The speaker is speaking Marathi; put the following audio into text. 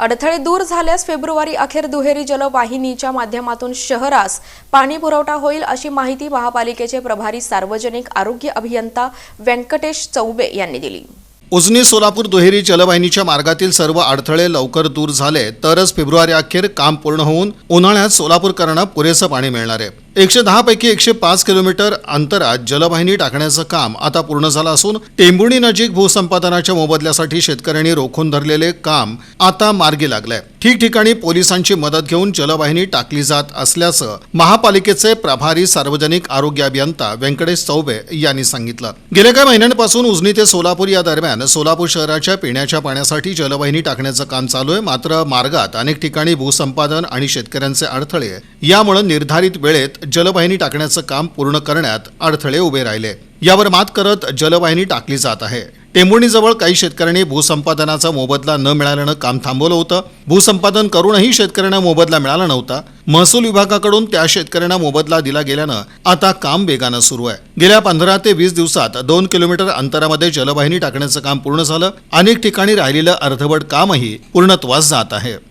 अडथळे दूर झाल्यास फेब्रुवारी अखेर दुहेरी जलवाहिनीच्या माध्यमातून शहरास पाणी पुरवठा होईल अशी माहिती महापालिकेचे प्रभारी सार्वजनिक आरोग्य अभियंता व्यंकटेश चौबे यांनी दिली. उजनी सोलापूर दुहेरी जलवाहिनीच्या मार्गातील सर्व अडथळे लवकर दूर झाले तरच फेब्रुवारी अखेर काम पूर्ण होऊन उन्हाळ्यात सोलापूरकरांना पुरेसं पाणी मिळणार आहे. एकशे दहा पैकी एकशे पाच किलोमीटर अंतरात जलवाहिनी टाकण्याचं काम आता पूर्ण झालं असून टेंबुणी नजीक भूसंपादनाच्या मोबदल्यासाठी शेतकऱ्यांनी रोखून धरलेले काम आता मार्गी लागलंय. ठिकठिकाणी पोलिसांची मदत घेऊन जलवाहिनी टाकली जात असल्याचं महापालिकेचे प्रभारी सार्वजनिक आरोग्य अभियंता व्यंकटेश चौबे यांनी सांगितलं. गेल्या काही महिन्यांपासून उजनी ते सोलापूर या दरम्यान सोलापूर शहराच्या पिण्याच्या पाण्यासाठी जलवाहिनी टाकण्याचं काम चालू आहे. मात्र मार्गात अनेक ठिकाणी भूसंपादन आणि शेतकऱ्यांचे अडथळे. यामुळे निर्धारित वेळेत जलवाहिनी टाकण्याचं काम पूर्ण करण्यात अडथळे उभे राहिले. यावर मात करत जलवाहिनी टाकली जात आहे. टेंबुणीजवळ काही शेतकऱ्यांनी भूसंपादनाचा मोबदला न मिळाल्यानं काम थांबवलं होतं. भूसंपादन करूनही शेतकऱ्यांना मोबदला मिळाला नव्हता. महसूल विभागाकडून त्या शेतकऱ्यांना मोबदला दिला गेल्यानं आता काम वेगानं सुरू आहे. गेल्या पंधरा ते वीस दिवसात दोन किलोमीटर अंतरामध्ये जलवाहिनी टाकण्याचं काम पूर्ण झालं. अनेक ठिकाणी राहिलेलं अर्धवट कामही पूर्णत्वास जात आहे.